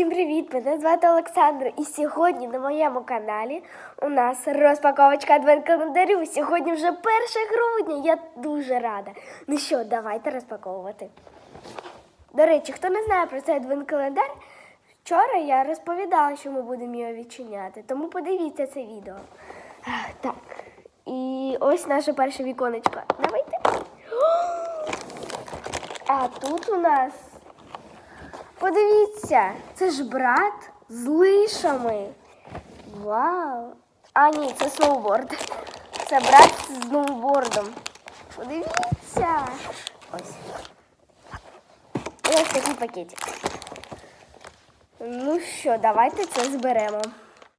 Всім привіт! Мене звати Олександр. І сьогодні на моєму каналі у нас розпаковочка адвент-календарю. Сьогодні вже 1 грудня. Я дуже рада. Ну що, давайте розпаковувати. До речі, хто не знає про цей адвент-календар, вчора я розповідала, що ми будемо його відчиняти. Тому подивіться це відео. Так. І ось наше перше віконечко. Давайте. А тут у нас Подивіться, це ж брат з лишами. Вау! А, ні, це сноуборд. Це брат з сноубордом. Подивіться. Ось. Ось такий пакетик. Ну що, давайте це зберемо.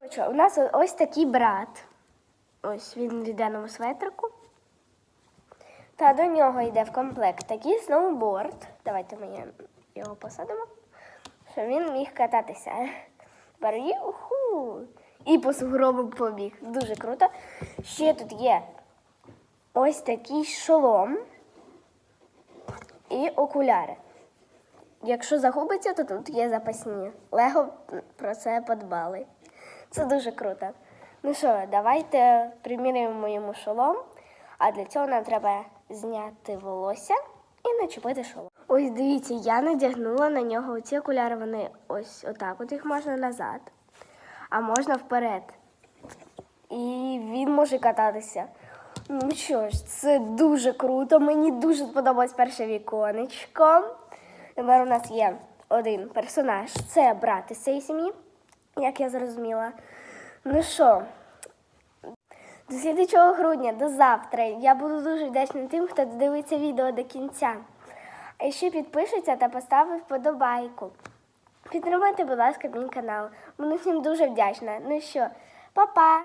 Що, у нас ось такий брат. Ось він в ріденому светрику. Та до нього йде в комплект такий сноуборд. Давайте ми його посадимо, щоб він міг кататися. Юху! І по сугробам побіг. Дуже круто. Ще тут є ось такий шолом і окуляри. Якщо загубиться, то тут є запасні. Лего про це подбали. Це дуже круто. Ну що, давайте приміряємо йому шолом. А для цього нам треба зняти волосся і начепити шолом. Ось дивіться, я надягнула на нього ці окуляри, вони ось отак, от їх можна назад, а можна вперед. І він може кататися. Ну що ж, це дуже круто. Мені дуже сподобалось перше віконечко. Тепер у нас є один персонаж. Це брат із цієї сім'ї, як я зрозуміла. Ну що, до слідчого грудня, до завтра. Я буду дуже вдячна тим, хто дивиться відео до кінця. А ще підпишеться та поставить вподобайку. Підтримайте, будь ласка, мій канал. Буду всім дуже вдячна. Ну що, па-па!